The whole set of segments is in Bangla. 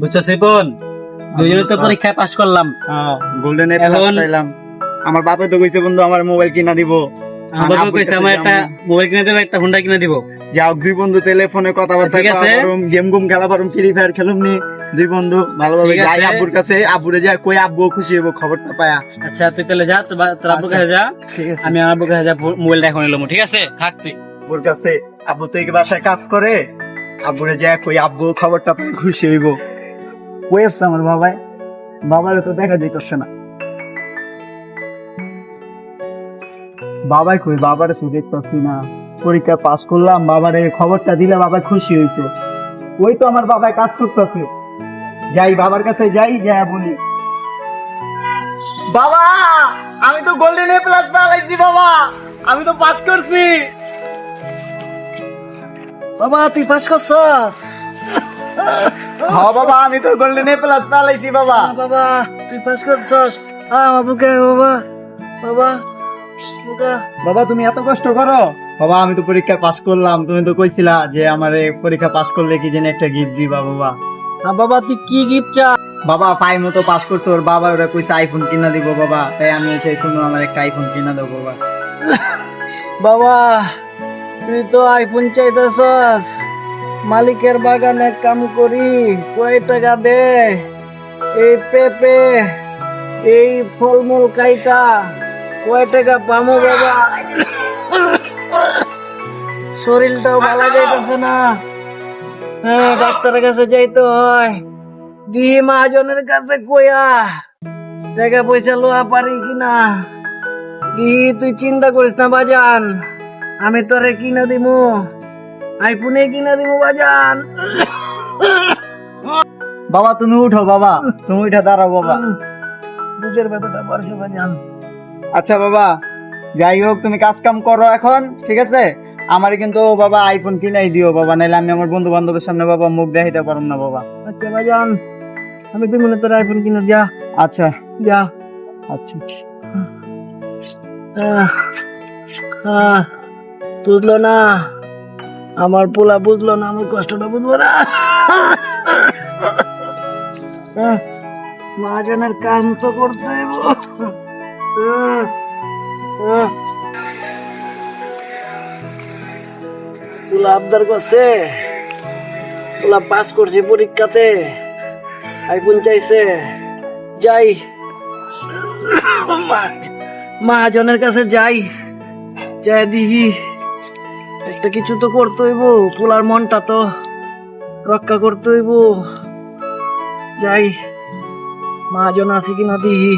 বুঝছ সিপন দুজনে তো পরীক্ষায় পাশ করলাম। গোল্ডেন পাইলাম। আমার বাপে তো কইছে বন্ধু আমার মোবাইল কিনা দিব। আমার কইছে আমার একটা মোবাইল কিনে দেবে একটা হুন্ডা কিনে দিব। যাও দুই বন্ধু টেলিফোনে কথাবার্তা ঠিক আছে। গেম গুম খেলা পারুম ফ্রি ফায়ার খেলুম নি। দুই বন্ধু ভালোভাবে যাই আব্বুর কাছে। আব্বুরে যা কই আব্বু খুশি হব খবরটা পায়া। আচ্ছা তুই তাহলে যা তোর আব্বুর কাছে যা। আমি আমার আব্বুর কাছে যা মোবাইলটা এখন এলাম ঠিক আছে? থাক তুই। আব্বুর কাছে আব্বু তো এই বাসায় কাজ করে। আব্বুরে যা কই আব্বু খবরটা পেয়ে খুশি হইব। কই আমার বাবাই বাবারে তো দেখা যাইতেছে না। বাবাই কই, বাবারে তো দেখতেছি না। পরীক্ষা পাস করলাম, বাবারে খবরটা দিলে বাবা খুশি হইতো। ওই তো আমার বাবাই কাজ করতেছে। যাই বাবার কাছে যাই যাই বলি। বাবা, আমি তো গোল্ডেন এ প্লাস পালাইছি বাবা। আমি তো পাস করছি। বাবা, তুই পাস করছস? হ্যাঁ বাবা আমি তো গোল্ডেন প্লাস পালাইছি বাবা। বাবা তুই পাস করছস। আমার বুকে বাবা। বাবা বাবা তুমি এত কষ্ট করো। বাবা আমি তো পরীক্ষা পাস করলাম। তুমি তো কইছিলা যে আমার পরীক্ষা পাস করলে কি জানি একটা গিফট দিবা বাবা। আ, বাবা তুই কি গিফট চা? বাবা ফাইভ মতো পাস করছ ওর বাবা ওরা কইছে আইফোন কিনা দিব বাবা। তাই আমি চাই কোনো আমার একটা আইফোন কিনা দেবো বাবা। বাবা তুই তো আইফোন চাইতেছস। মালিকের বাগানে কাম করি, কয় টাকা দে? এই পেঁপে, এই ফলমূল কাইটা কয় টাকা পামো বাবা? শরীরটাও ভালো যাইতেছে না। হ্যাঁ ডাক্তারের কাছে যাইতে হয়। দি মহাজনের কাছে কয়া টাকা পয়সা লোয়া পারি কিনা? কি তুই চিন্তা করিস না বাজান, আমি তোরে কিনা দিমু। আইফোনে কিনা দিমু বাজান। বাবা তুমি উঠো বাবা। তুমি উঠে দাঁড়াও বাবা। বুঝের ব্যাপারটা পারছ বাজান আচ্ছা বাবা। যাই হোক তুমি কাজ কাম করো এখন ঠিক আছে? আমার কিন্তু বাবা আইফোন কিনাই দিও বাবা। নাইলে আমি আমার বন্ধু বান্ধবের সামনে বাবা মুখ দেখাইতে পারব না বাবা। আচ্ছা বাজান। আমি তুই মনে তোর আইফোন কিনা যা আচ্ছা। যা আচ্ছা। বুঝলো না। আমার পোলা বুঝলো না আমার কষ্টটা বুঝব না। আহ, মহাজনের কাজ তো করতে আহ, আহ। পোলা আবদার করছে। পোলা পাস করছে পরীক্ষাতে। আইফোন চাইছে। যাই। মহাজনের কাছে যাই। যাই দিহি। একটা কিছু তো করতে হইব পোলার মনটা তো রক্ষা করতে হইব যাই মহাজন আছে কিনা দিহি।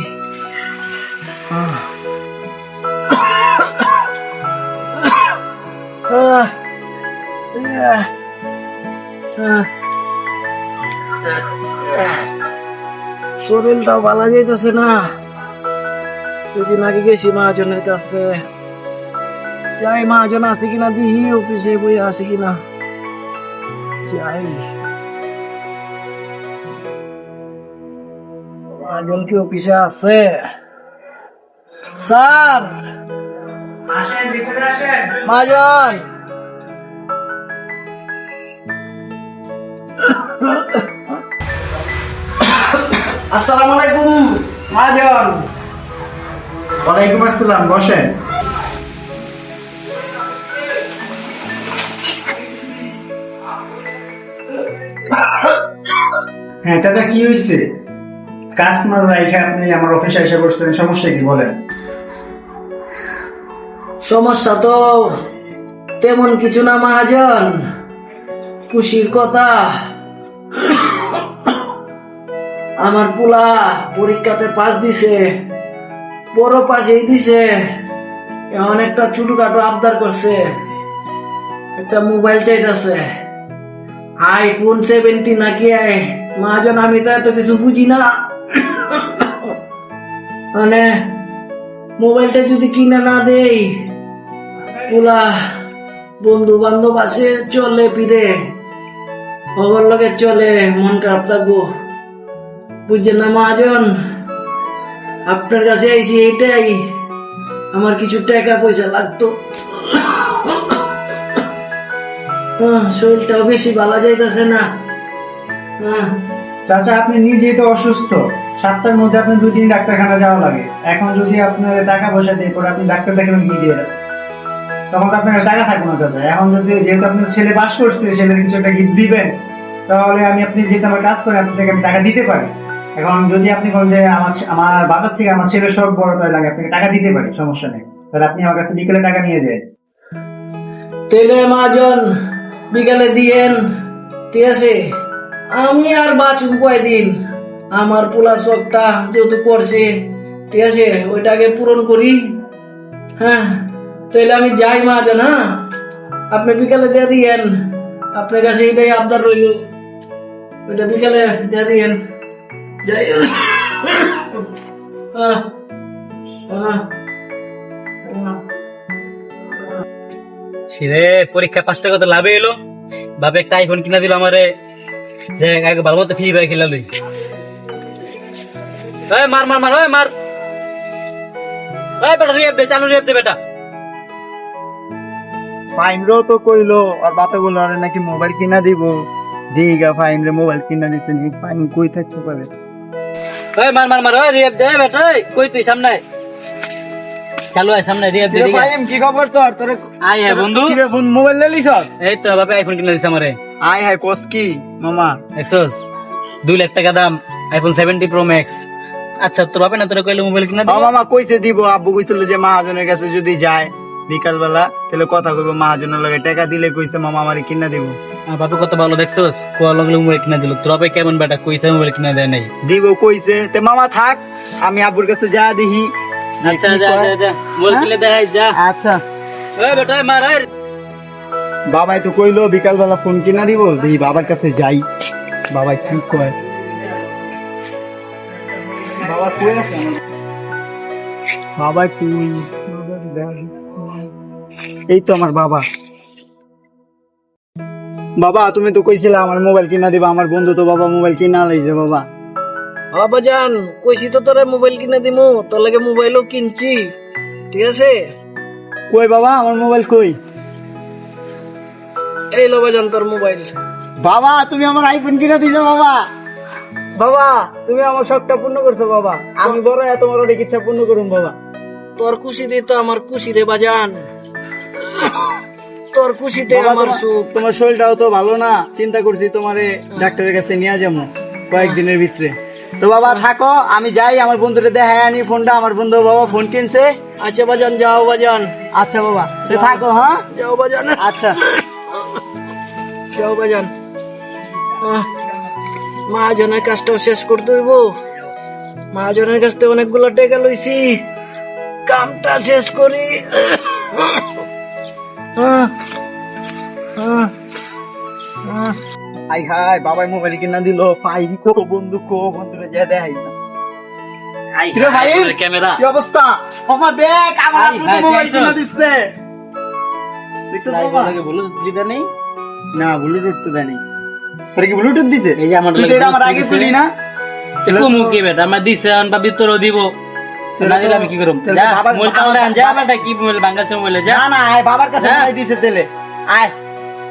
শরীরটাও ভালো যাইতেছে না। দুদিন আগে গেছি মহাজনের কাছে। যাই মহাজন আছে কিনা দিহি অফিসে বই আছে কিনা। যাই। মহাজন কি অফিসে আছে? স্যার! মহাজন আসসালামু আলাইকুম মহাজন ওয়ালাইকুম আসসালাম বসেন। হ্যাঁ চাচা, কি হয়েছে কাজ মাছ রাইখে আপনি আমার অফিসে এসে বসছেন, সমস্যা কি বলেন? সমস্যা তো তেমন কিছু না, মহাজন। খুশির কথা। আমার পোলা পরীক্ষাতে পাস দিছে, বড় পাশেই দিছে। এখন একটা ছোটখাটো আবদার করছে। একটা মোবাইল চাইতেছে। আইফোন সেভেন্টি নাকি আয় মহাজন আমি তো এত কিছু বুঝি না। মানে মোবাইলটা যদি কিনে না দেই, পুলা বন্ধু বান্ধব আছে, চলে ফিরে। ওগর লগে চলে, মন খারাপ থাকব। বুঝছেন না মহাজন? আপনার কাছে আইছি এইটাই। আমার কিছু টাকা পয়সা লাগতো শরীরটাও বেশি ভালো যাইতেছে না। চাচা, আপনি নিজেই তো অসুস্থ। সাতটার মধ্যে আপনি দুই দিন ডাক্তারখানা যাওয়া লাগে। এখন যদি আপনার টাকা পয়সা দিয়ে, পরে আপনি ডাক্তার দেখাবেন কি দিয়ে তখন তো আপনার টাকা থাকবে না, চাচা। এখন যদি যেহেতু আপনার ছেলে বাস করছে, ছেলের কিছু একটা গিফট দিবেন, তাহলে আমি আপনি যেহেতু আমার কাজ করে আপনাকে আমি টাকা দিতে পারি। এখন যদি আপনি বলেন যে আমার আমার বাজার থেকে আমার ছেলের সব বড় লাগে আপনাকে টাকা দিতে পারি, সমস্যা নেই। তাহলে আপনি আমার কাছে বিকেলে টাকা নিয়ে যান। তেলে মাজন বিকেলে দিয়েন। ঠিক আছে? আমি আর বাঁচুন কয়দিন? আমার পোলা শখটা যেহেতু করছে ঠিক আছে, ওইটাকে পূরণ করি। হ্যাঁ তাহলে আমি যাই মাজন হ্যাঁ? আপনি বিকালে দিয়ে দিয়েন। আপনার কাছে এটাই আবদার রইল। ওইটা বিকালে দিয়ে দিয়েন। যাই আহ। সিরে পরীক্ষা পাঁচটা কত লাভে এলো। বাপে একটা আইফোন কিনা দিল আমারে। আগে ভালো মতো ফ্রি ফায়ার খেলা লই। এই মার মার মার ওই মার। এই বেটা রিয়াব দে চালু রিয়াব দে বেটা। ফাইমরেও তো কইলো আর বাপে বলল আরে নাকি মোবাইল কিনা দিব? দিগা ফাইমরে মোবাইল কিনা দিতে ফাইম কই থাকতে পারে? ওই মার মার মার ওই রিয়াব দে বেটা কই তুই সামনে। চালু আয় সামনে রিয়াব দে। ফাইম কি খবর তোর? তোর আয় হ্যাঁ বন্ধু। ফোন মোবাইল ले লিছস এই তো বাপে আইফোন কিনা দিছে আমারে। আয় হায় কোস কি? মামা। দেখছস দুই লাখ টাকা দাম আইফোন সেভেন্টি প্রো ম্যাক্স আচ্ছা তোর বাপে না তোর কইলে মোবাইল কিনা ও দিবো মামা কইছে দিব। আব্বু কইছিল যে মহাজনের কাছে যদি যায় বিকাল বেলা তাহলে কথা কইব মহাজনের লগে। টাকা দিলে কইছে মামা আমারে কিনা দিব। আমার বাপে কত ভালো দেখছস? কোয়া লাগলে মোবাইল কিনা দিল। তোর বাপে কেমন বেটা কইছে মোবাইল কিনা দেয় নাই। দিব কইছে। তে মামা থাক আমি আব্বুর কাছে যা দিহি। আচ্ছা যা যা যা। মোবাইল কিনে দেখাই যা। আচ্ছা। ওই বেটা ওই মার ওই বাবাই তো কইলো বিকাল বেলা ফোন কিনা দিব দেখি বাবার কাছে যাই। বাবাই কি কয়? বাবা কই আছে? বাবা তুই এই তো আমার বাবা। বাবা তুমি তো কইছিলে আমার মোবাইল কিনা দিবা আমার বন্ধু তো বাবা মোবাইল কিনা লাইছে বাবা। বাবাজান কইছি তো তোরে মোবাইল কিনে দিমু তোর লাগে মোবাইলও কিনছি ঠিক আছে? কই বাবা আমার মোবাইল কই? এই লো বাজান তোর মোবাইল। বাবা তুমি আমার আইফোন কিনা দিছো বাবা। বাবা তুমি আমার শখটা পূর্ণ করছ বাবা। আমি বড় এত বড় ইচ্ছা পূর্ণ করুন বাবা। তোর খুশিতে তো আমার খুশি রে বাজান তোর খুশিতে আমার তোমার- সুখ। তোমার শরীরটাও তো ভালো না। চিন্তা করছি তোমারে ডাক্তারের কাছে নিয়ে যাব কয়েকদিনের ভিতরে। তো বাবা থাকো আমি যাই আমার বন্ধুরে দেখাই আনি ফোনটা। আমার বন্ধু বাবা ফোন কিনছে। আচ্ছা বাজান যাও বাজান আচ্ছা বাবা। তো থাকো হ্যাঁ? যাও বাজান আচ্ছা। যাও বাজান মহাজনের কাজটাও শেষ করতে হইব মহাজনের কাছ থেকে অনেকগুলো টাকা লইছি কামটা শেষ করি আহ। হাই হাই বাবাই মোবাইল কিনা দিল পাই কো বন্ধু কো বন্ধুরে যা দেখাই আই ভাই? ক্যামেরা কি অবস্থা বাবা দেখ আমার মোবাইল কিনা দিচ্ছে দেখছিস বাবা লাগে বলো দিদা নেই না ব্লুটুথ তো দেয়নি তোর কি ব্লুটুথ দিছে? এই যে আমার তুই তো এটা আমার আগে। না। বেটা? আমার দিছে আন বা ভিতর দিব। না দিলে আমি কি করব যা মোবাইল আন, যা বেটা কি মোবাইল? চো মোবাইল যা। না না আয় বাবার কাছে হ্যাঁ? মোবাইল দিছে তেলে। আয়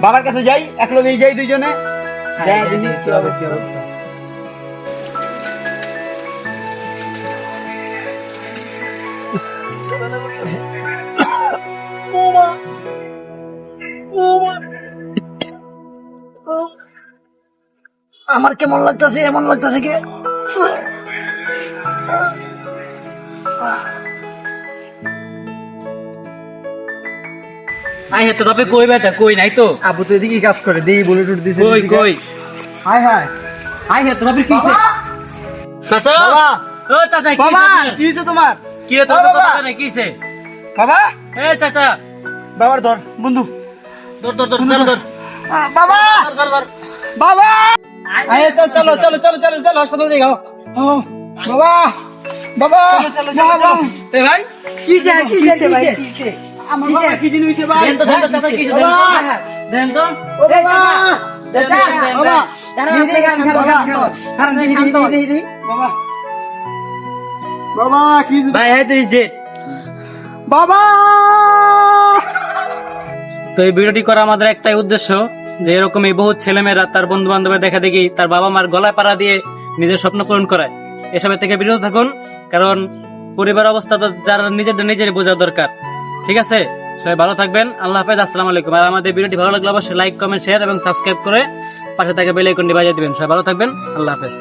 বাবার কাছে যাই এক লগে যাই দুইজনে। যাই দেখি কি অবস্থা? আমার কেমন লাগতেছে এমন লাগতেছে কে? আই হে তো তবে কই বেটা? কই নাই তো? আবু তো এদিকে কাজ করে দেই ব্লুটুথ দিছে কই কই? হায় হায় আই হে তো তবে কি হইছে? চাচা! বাবা! ও চাচা কি বাবা! হইছে? কি হইছে তোমার? কি হতো ও বাবা! তো কি হইছে? বাবা! এ চাচা! বাবার ধর বন্ধু। দর দর দর চলো আহ, বাবা! দর দর বাবা! আয় চল চলো চলো চলো চলো চলো হাসপাতাল যাই গাও বাবা বাবা। চলো চলো চলো এ ভাই কি যে কি যে ভাই? আমার বাবা। কি জিনিস হইছে ভাই। দেন তো দেন তো কি? বাবা! দেন তো। ও বাবা। দেন তো, বাবা। কি ভাই হ্যাঁ তো ইজ ডেড বাবা। তো এই ভিডিওটি করা আমাদের একটাই উদ্দেশ্য। যে এরকমই বহুত ছেলেমেয়েরা তার বন্ধু বান্ধবের দেখা দেখি তার বাবা মার গলায় পাড়া দিয়ে নিজের স্বপ্ন পূরণ করায়। এসবের থেকে বিরত থাকুন, কারণ পরিবার অবস্থা তো যারা নিজেদের নিজের বোঝা দরকার। ঠিক আছে? সবাই ভালো থাকবেন, আল্লাহ হাফেজ, আসসালামু আলাইকুম। আর আমাদের ভিডিওটি ভালো লাগলে অবশ্যই লাইক কমেন্ট শেয়ার এবং সাবস্ক্রাইব করে পাশে থাকা বেল আইকনটি বাজিয়ে দিবেন। সবাই ভালো থাকবেন, আল্লাহ হাফেজ।